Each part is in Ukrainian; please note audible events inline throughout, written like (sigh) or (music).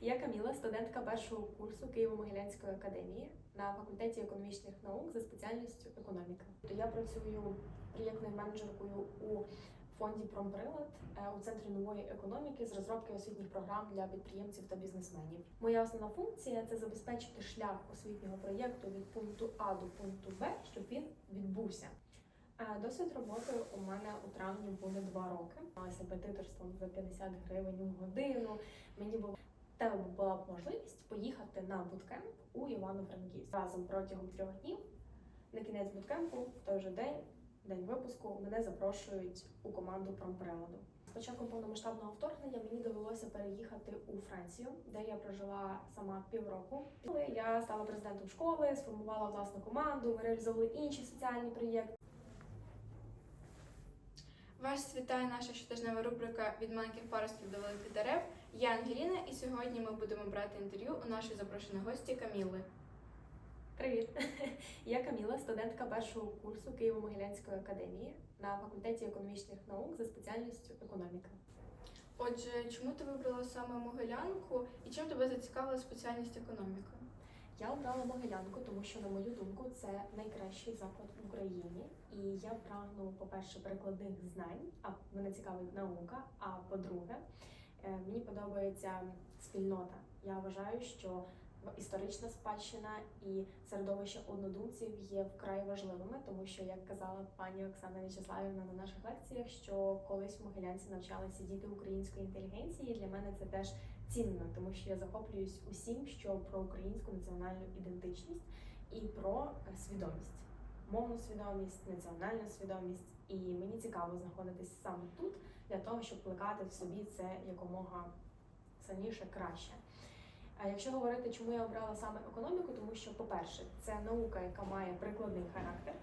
Я Каміла, студентка першого курсу Києво-Могилянської академії на факультеті економічних наук за спеціальністю економіка. Я працюю проєктною менеджеркою у фонді Промприлад е, у центрі нової економіки з розробки освітніх програм для підприємців та бізнесменів. Моя основна функція це забезпечити шлях освітнього проєкту від пункту А до пункту Б, щоб він відбувся. Е, Досвід роботи у мене у травні були два роки. Малася петиторством за 50 гривень у годину. Мені було тебе була б можливість поїхати на буткемп у Івано-Франківськ разом протягом трьох днів. На кінець буткемпу, в той же день, день випуску, мене запрошують у команду промприладу. З початком повномасштабного вторгнення мені довелося переїхати у Францію, де я прожила сама півроку. Коли я стала президентом школи, сформувала власну команду, ми реалізовували інші соціальні проєкти. Вас вітає наша щотижнева рубрика від маленьких паростків до великих дерев. Я Ангеліна, і сьогодні ми будемо брати інтерв'ю у нашої запрошеної гості Каміли. Привіт! (laughs) Я Каміла, студентка першого курсу Києво-Могилянської академії на факультеті економічних наук за спеціальністю економіка. Отже, чому ти вибрала саме Могилянку і чим тебе зацікавила спеціальність економіка? Я обрала Могилянку, тому що, на мою думку, це найкращий заклад в Україні. І я прагну, по-перше, перекладних знань, а мене цікавить наука. А по-друге, мені подобається спільнота. Я вважаю, що історична спадщина і середовище однодумців є вкрай важливими, тому що, як казала пані Оксана В'ячеславівна на наших лекціях, що колись в Могилянці навчалися діти української інтелігенції. Для мене це теж цінно, тому що я захоплююсь усім, що про українську національну ідентичність і про е, свідомість, мовну свідомість, національну свідомість. І мені цікаво знаходитися саме тут для того, щоб плекати в собі це якомога сильніше, краще. А якщо говорити, чому я обрала саме економіку, тому що, по-перше, це наука, яка має прикладний характер.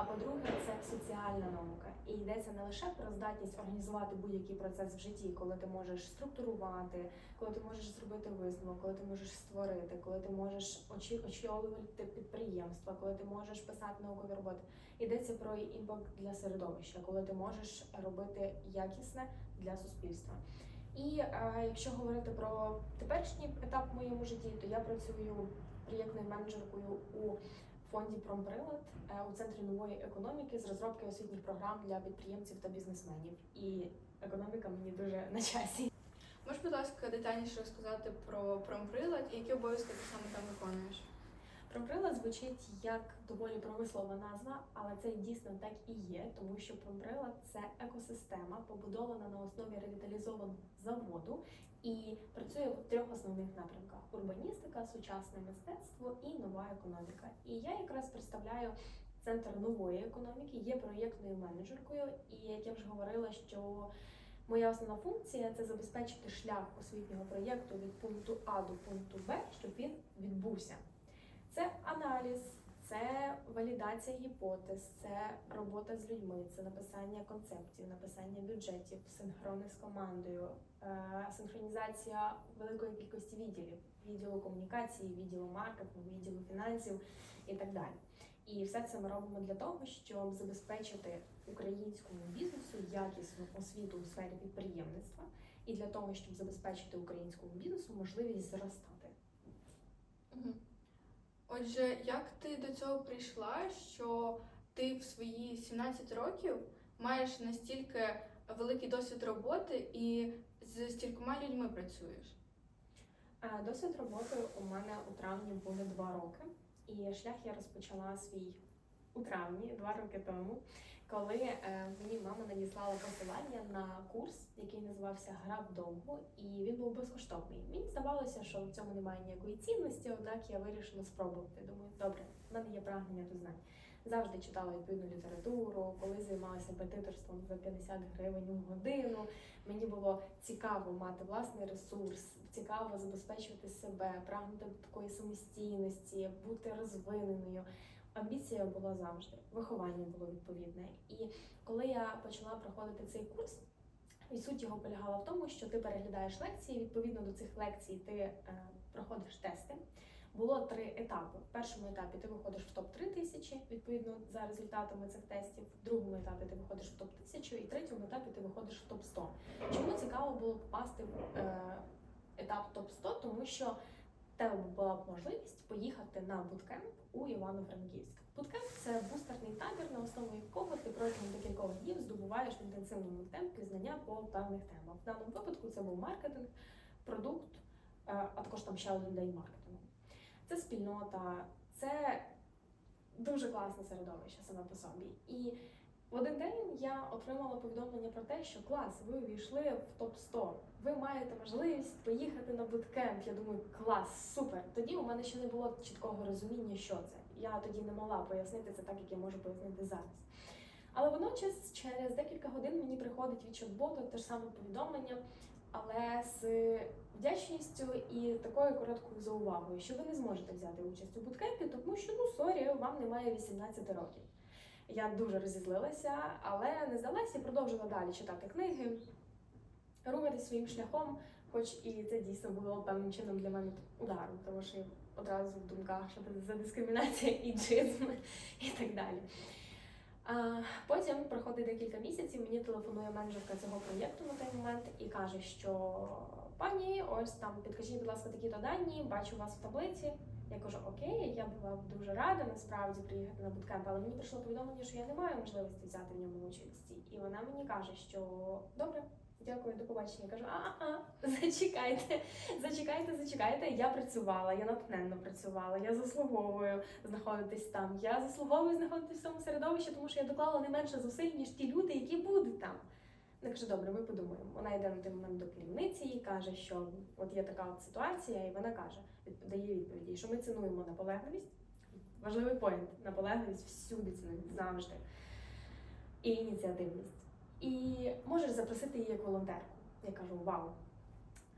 А по-друге, це соціальна наука. І йдеться не лише про здатність організувати будь-який процес в житті, коли ти можеш структурувати, коли ти можеш зробити висновок, коли ти можеш створити, коли ти можеш очолювати підприємства, коли ти можеш писати наукові роботи. Йдеться про імпакт для середовища, коли ти можеш робити якісне для суспільства. І е, якщо говорити про теперішній етап в моєму житті, то я працюю проєктною менеджеркою у фонді Промприлад е, у центрі нової економіки з розробки освітніх програм для підприємців та бізнесменів. І економіка мені дуже на часі. Можеш, будь ласка, детальніше розказати про промприлад і які обов'язки ти саме там виконуєш? Промприлад звучить як доволі промислова назва, але це дійсно так і є, тому що промприлад це екосистема, побудована на основі ревіталізованого заводу і працює в трьох основних напрямках: урбаністика, сучасне мистецтво і нова економіка. І я якраз представляю центр нової економіки, є проєктною менеджеркою, і як я вже говорила, що Моя основна функція це забезпечити шлях освітнього проєкту від пункту А до пункту Б, щоб він відбувся. Це аналіз, це валідація гіпотез, це робота з людьми, це написання концептів, написання бюджетів, синхрони з командою, е, синхронізація великої кількості відділів, відділу комунікації, відділу маркетингу, відділу фінансів і так далі. І все це ми робимо для того, щоб забезпечити українському бізнесу якісну освіту у сфері підприємництва, і для того, щоб забезпечити українському бізнесу можливість зростати. Отже, як ти до цього прийшла, що ти в свої 17 років маєш настільки великий досвід роботи і з стількома людьми працюєш? Досвід роботи у мене у травні були два роки, і шлях я розпочала свій у травні, два роки тому, коли е, мені мама надіслала посилання на курс, який називався Гра вдовго, і він був безкоштовний. Мені здавалося, що в цьому немає ніякої цінності, однак я вирішила спробувати. Думаю, добре, в мене є прагнення до знань. Завжди читала відповідну літературу, коли займалася петиторством за 50 гривень у годину. Мені було цікаво мати власний ресурс, цікаво забезпечувати себе, прагнути до такої самостійності, бути розвиненою. Амбіція була завжди, виховання було відповідне. І коли я почала проходити цей курс, і суть його полягала в тому, що ти переглядаєш лекції. Відповідно до цих лекцій ти е, проходиш тести. Було три етапи. В першому етапі ти виходиш в топ 3 тисячі, відповідно за результатами цих тестів. В другому етапі ти виходиш в топ 1000 і в третьому етапі ти виходиш в топ 100 Чому цікаво було попасти в е, етап топ 100 тому що тебе була б можливість поїхати на буткемп у Івано-Франківськ. Буткемп це бустерний табір, на основі якого ти протягом декількох днів здобуваєш в інтенсивному темпі знання по певних темах. В даному випадку це був маркетинг, продукт, е, а також там ще один день маркетингу. Це спільнота, це дуже класне середовище саме по собі. І в один день я отримала повідомлення про те, що клас, ви увійшли в топ 100 Ви маєте можливість поїхати на буткемп. Я думаю, клас, супер. Тоді у мене ще не було чіткого розуміння, що це. Я тоді не могла пояснити це так, як я можу пояснити зараз. Але водночас, через декілька годин мені приходить від чат-боту те ж саме повідомлення, але з вдячністю і такою короткою заувагою, що ви не зможете взяти участь у буткемпі, тому що ну сорі, вам немає 18 років. Я дуже розізлилася, але не здалася і продовжила далі читати книги, рухатись своїм шляхом, хоч і це дійсно було певним чином для мене ударом, тому що я одразу в думках, що це за дискримінація і джизм і так далі. А, потім проходить декілька місяців, мені телефонує менеджерка цього проєкту на той момент і каже, що пані, ось там підкажіть, будь ласка, такі-то дані, бачу вас в таблиці. Я кажу, окей, я була б дуже рада насправді приїхати на буткемп, але мені прийшло повідомлення, що я не маю можливості взяти в ньому участі. І вона мені каже, що добре, дякую, до побачення. Я кажу, а-а, (laughs) зачекайте, зачекайте, зачекайте. Я працювала, я натхненно працювала, я заслуговую знаходитись там. Я заслуговую знаходитись в цьому середовищі, тому що я доклала не менше зусиль, ніж ті люди, які будуть там. Вона каже, добре, ми подумаємо. Вона йде на той момент до керівниці і каже, що от є така от ситуація, і вона каже, дає відповіді, що ми цінуємо наполегливість. Важливий поінт, наполегливість всюди цінують завжди. І ініціативність. І можеш запросити її як волонтерку. Я кажу, вау.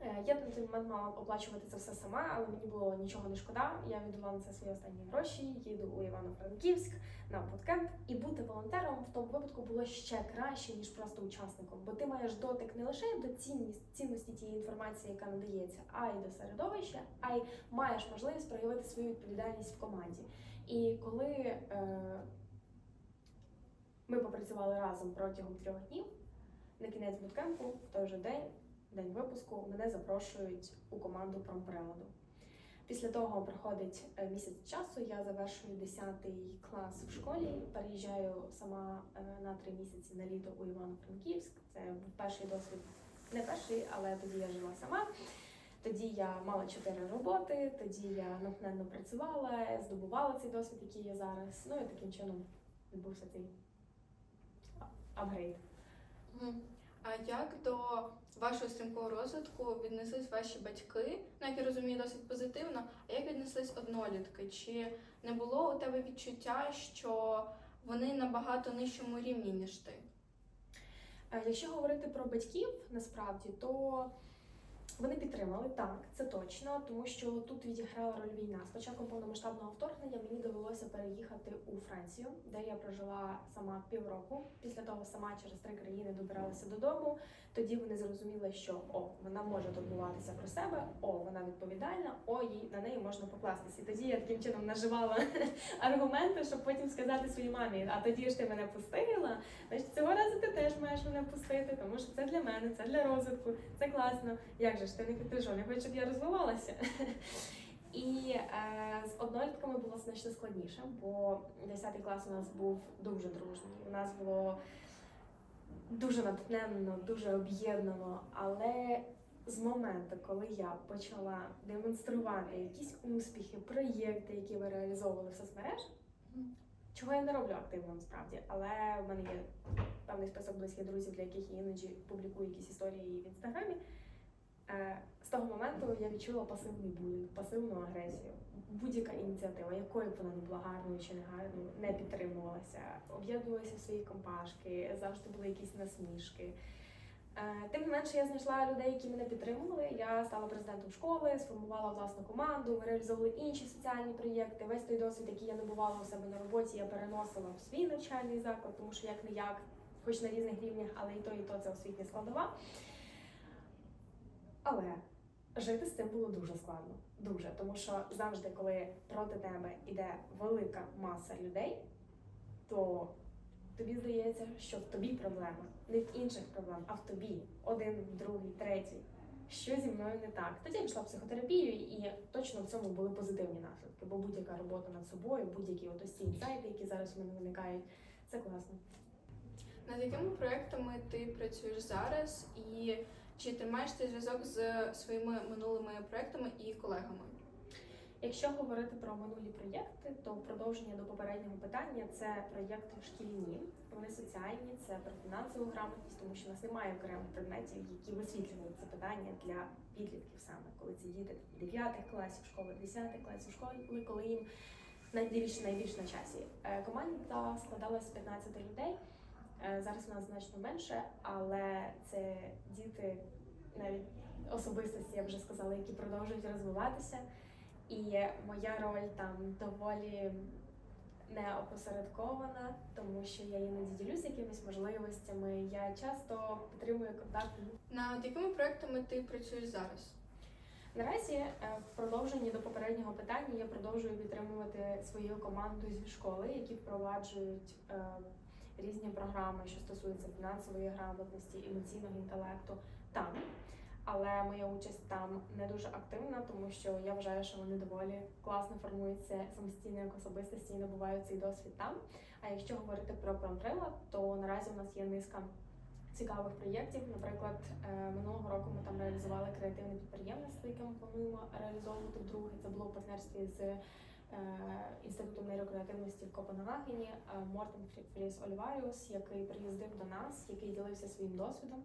Е, Я на той момент мала оплачувати це все сама, але мені було нічого не шкода. Я віддала на це свої останні гроші, їду у Івано-Франківськ на буткемп. І бути волонтером в тому випадку було ще краще, ніж просто учасником, бо ти маєш дотик не лише до цінності тієї інформації, яка надається, а й до середовища, а й маєш можливість проявити свою відповідальність в команді. І коли е, ми попрацювали разом протягом трьох днів, на кінець буткемпу, в той же день, день випуску, мене запрошують у команду промприладу. Після того проходить е, місяць часу, я завершую 10 клас в школі, переїжджаю сама е, на три місяці на літо у Івано-Франківськ. Це був перший досвід, не перший, але тоді я жила сама. Тоді я мала чотири роботи, тоді я натхненно працювала, здобувала цей досвід, який є зараз. Ну і таким чином відбувся цей апгрейд. А як до вашого стрімкого розвитку віднеслись ваші батьки? Ну, як я розумію, досить позитивно. А як віднеслись однолітки? Чи не було у тебе відчуття, що вони на багато нижчому рівні, ніж ти? Е, Якщо говорити про батьків, насправді, то вони підтримали так, це точно, тому що тут відіграла роль війна. З початком повномасштабного вторгнення мені довелося переїхати у Францію, де я прожила сама півроку. Після того сама через три країни добиралася додому. Тоді вони зрозуміли, що о, вона може турбуватися про себе, о, вона відповідальна, о, їй на неї можна покластися. І тоді я таким чином наживала (laughs) аргументи, щоб потім сказати своїй мамі, а тоді ж ти мене пустила. Значить, цього разу ти теж маєш мене пустити, тому що це для мене, це для розвитку, це класно. Як же ж ти не ти що, не хочеш, щоб я розвивалася? (laughs) І е, з однолітками було значно складніше, бо 10 клас у нас був дуже дружній. У нас було дуже натхненно, дуже об'єднано. Але з моменту, коли я почала демонструвати якісь успіхи, проєкти, які ми реалізовували в соцмережах, чого я не роблю активно насправді, але в мене є певний список близьких друзів, для яких я іноді публікую якісь історії в інстаграмі. Е, З того моменту я відчула пасивний булінг, пасивну агресію. Будь-яка ініціатива, якою б вона не була гарною чи не гарною, не підтримувалася, об'єднувалися в свої компашки, завжди були якісь насмішки. Е, Тим не менше, я знайшла людей, які мене підтримували. Я стала президентом школи, сформувала власну команду, ми реалізовували інші соціальні проєкти. Весь той досвід, який я набувала у себе на роботі, я переносила в свій навчальний заклад, тому що як не як, хоч на різних рівнях, але і то, і то це освітня складова. Але жити з цим було дуже складно. Дуже, тому що завжди, коли проти тебе йде велика маса людей, то тобі здається, що в тобі проблема, не в інших проблем, а в тобі. Один, другий, третій. що зі мною не так. Тоді я пішла в психотерапію, і точно в цьому були позитивні наслідки, бо будь-яка робота над собою, будь-які от ці інсайти, які зараз у мене виникають, це класно. Над якими проектами ти працюєш зараз, і чи ти зв'язок з своїми минулими проектами і колегами? Якщо говорити про минулі проєкти, то в продовження до попереднього питання це проєкти шкільні. Вони соціальні, це про фінансову грамотність, тому що у нас немає окремих предметів, які висвітлюють це питання для підлітків саме, коли ці діти 9 класів школи, 10 класів школи, коли їм найбільш найбільш на часі. Е, Команда складалась з 15 людей. Е, Зараз у нас значно менше, але це діти навіть особистості, я вже сказала, які продовжують розвиватися. І моя роль там доволі не опосередкована, тому що я іноді ділюсь якимись можливостями. Я часто підтримую контакт. Над якими проектами ти працюєш зараз? Наразі е, в продовженні до попереднього питання я продовжую підтримувати свою команду зі школи, які впроваджують е, різні програми, що стосуються фінансової грамотності, емоційного інтелекту там. Але моя участь там не дуже активна, тому що я вважаю, що вони доволі класно формуються самостійно як особистості і набувають цей досвід там. А якщо говорити про промтрила, то наразі у нас є низка цікавих проєктів. Наприклад, е, минулого року ми там реалізували креативне підприємництво, яке ми плануємо реалізовувати вдруге. Це було в партнерстві з е, інститутом нейрокреативності в Копенгагені. Е, Мортен Фріс Оліваріус, який приїздив до нас, який ділився своїм досвідом.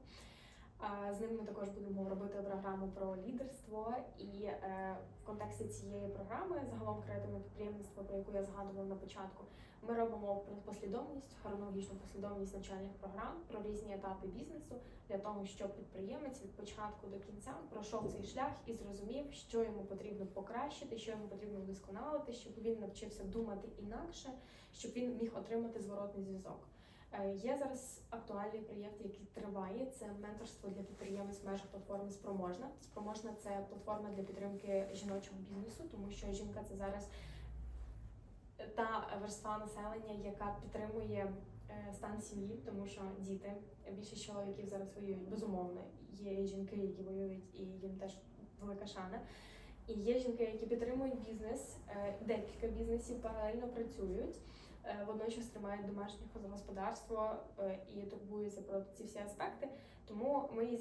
З ним ми також будемо робити програму про лідерство, і е, в контексті цієї програми, загалом креативне підприємництво, про яку я згадувала на початку, ми робимо послідовність, хронологічну послідовність навчальних програм про різні етапи бізнесу для того, щоб підприємець від початку до кінця пройшов цей шлях і зрозумів, що йому потрібно покращити, що йому потрібно вдосконалити, щоб він навчився думати інакше, щоб він міг отримати зворотний зв'язок. Е, Є зараз актуальний проєкт, який триває. Це менторство для підприємець в межах платформи Спроможна. Спроможна це платформа для підтримки жіночого бізнесу, тому що жінка це зараз та верства населення, яка підтримує е, стан сім'ї, тому що діти більшість чоловіків зараз воюють. Безумовно, є жінки, які воюють, і їм теж велика шана. І є жінки, які підтримують бізнес, е, декілька бізнесів паралельно працюють. Е, водночас тримають домашнє господарство е, і турбуються про ці всі аспекти. Тому ми і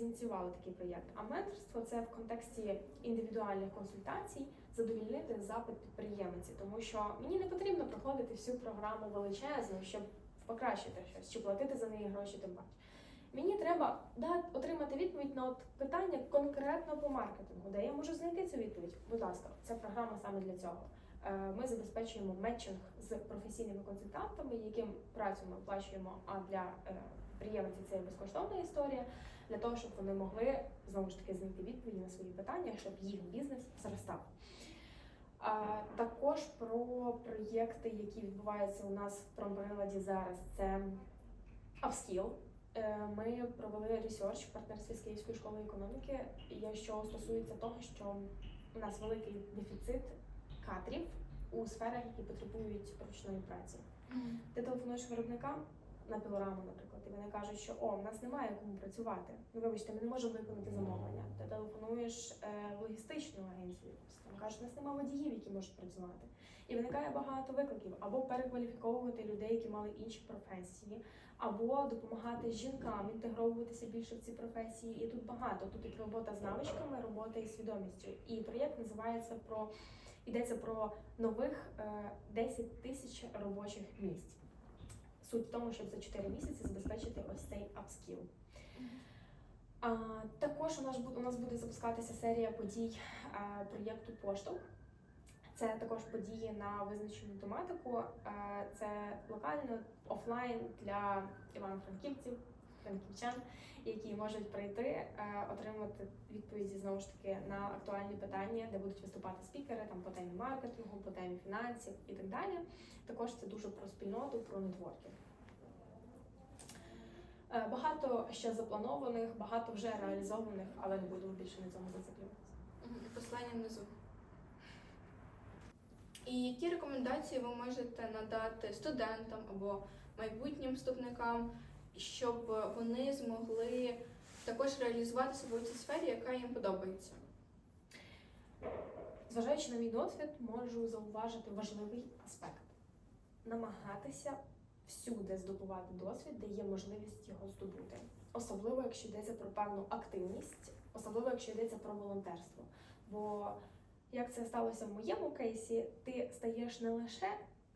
такий проєкт. А менторство це в контексті індивідуальних консультацій задовільнити запит підприємиці, тому що мені не потрібно проходити всю програму величезну, щоб покращити щось чи платити за неї гроші. Тим паче. Мені треба дати отримати відповідь на от питання конкретно по маркетингу, де я можу знайти цю відповідь. Будь ласка, ця програма саме для цього. Е, Ми забезпечуємо метчинг з професійними консультантами, яким працю ми оплачуємо, а для е, підприємців це безкоштовна історія, для того, щоб вони могли знову ж таки знайти відповіді на свої питання, щоб їх бізнес зростав. Також про проєкти, які відбуваються у нас в промприладі зараз, це Upskill. Е, Ми провели ресерч в партнерстві з Київською школою економіки, що стосується того, що у нас великий дефіцит кадрів у сферах, які потребують ручної праці. Ти телефонуєш виробникам на пілораму, наприклад, і вони кажуть, що о, в нас немає кому працювати. Ну вибачте, ми не можемо виконати замовлення. Ти телефонуєш е, логістичну агенцію, там кажуть, у нас немає водіїв, які можуть працювати. І виникає багато викликів або перекваліфіковувати людей, які мали інші професії, або допомагати жінкам інтегровуватися більше в ці професії. І тут багато. Тут і робота з навичками, робота із свідомістю. І проєкт називається про йдеться про нових е, 10 тисяч робочих місць. Суть в тому, щоб за 4 місяці забезпечити ось цей апскіл. Також у нас, у нас буде запускатися серія подій е, проєкту Поштовх. Це також події на визначену тематику. Е, Це локально офлайн для івано-франківців, франківчан, які можуть прийти, е, отримати відповіді знову ж таки на актуальні питання, де будуть виступати спікери там по темі маркетингу, по темі фінансів і так далі. Також це дуже про спільноту, про нетворкінг. Е, Багато ще запланованих, багато вже реалізованих, але не буду більше на цьому зациклюватися. Послання внизу. І які рекомендації ви можете надати студентам або майбутнім вступникам, щоб вони змогли також реалізувати себе у цій сфері, яка їм подобається. Зважаючи на мій досвід, можу зауважити важливий аспект: намагатися всюди здобувати досвід, де є можливість його здобути. Особливо, якщо йдеться про певну активність, особливо якщо йдеться про волонтерство. Бо як це сталося в моєму кейсі, ти стаєш не лише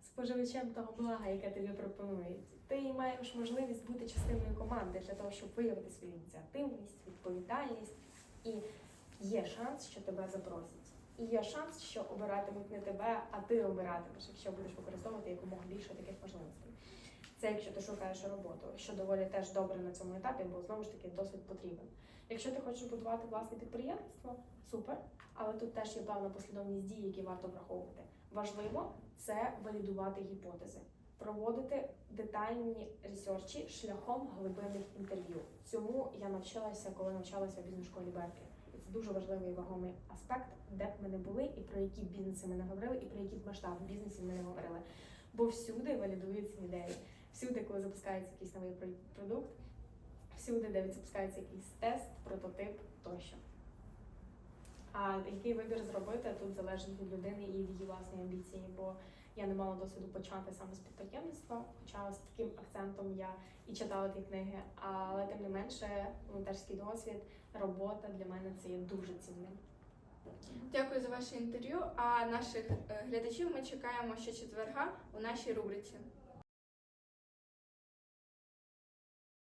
споживачем того блага, яке тобі пропонують, ти маєш можливість бути частиною команди для того, щоб виявити свою ініціативність, відповідальність, і є шанс, що тебе запросять. І є шанс, що обиратимуть не тебе, а ти обиратимеш, якщо будеш використовувати якомога більше таких можливостей. Це якщо ти шукаєш роботу, що доволі теж добре на цьому етапі, бо знову ж таки досвід потрібен. Якщо ти хочеш будувати власне підприємство, супер, але тут теж є певна послідовність дій, які варто враховувати. Важливо це валідувати гіпотези, проводити детальні ресерчі шляхом глибинних інтерв'ю. Цьому я навчилася, коли навчалася в бізнес-школі Берклі. Це дуже важливий і вагомий аспект, де б ми не були, і про які бізнеси ми не говорили, і про які масштаби бізнесів ми не говорили. Бо всюди валідуються ідеї. Всюди, коли запускається якийсь новий продукт, всюди, де запускається якийсь тест, прототип тощо. А який вибір зробити тут залежить від людини і від її власної амбіції, бо я не мала досвіду почати саме з підприємництва, хоча з таким акцентом я і читала ті книги. Але тим не менше, волонтерський досвід, робота для мене це є дуже цінним. Дякую за ваше інтерв'ю. А наших е, глядачів ми чекаємо щочетверга у нашій рубриці.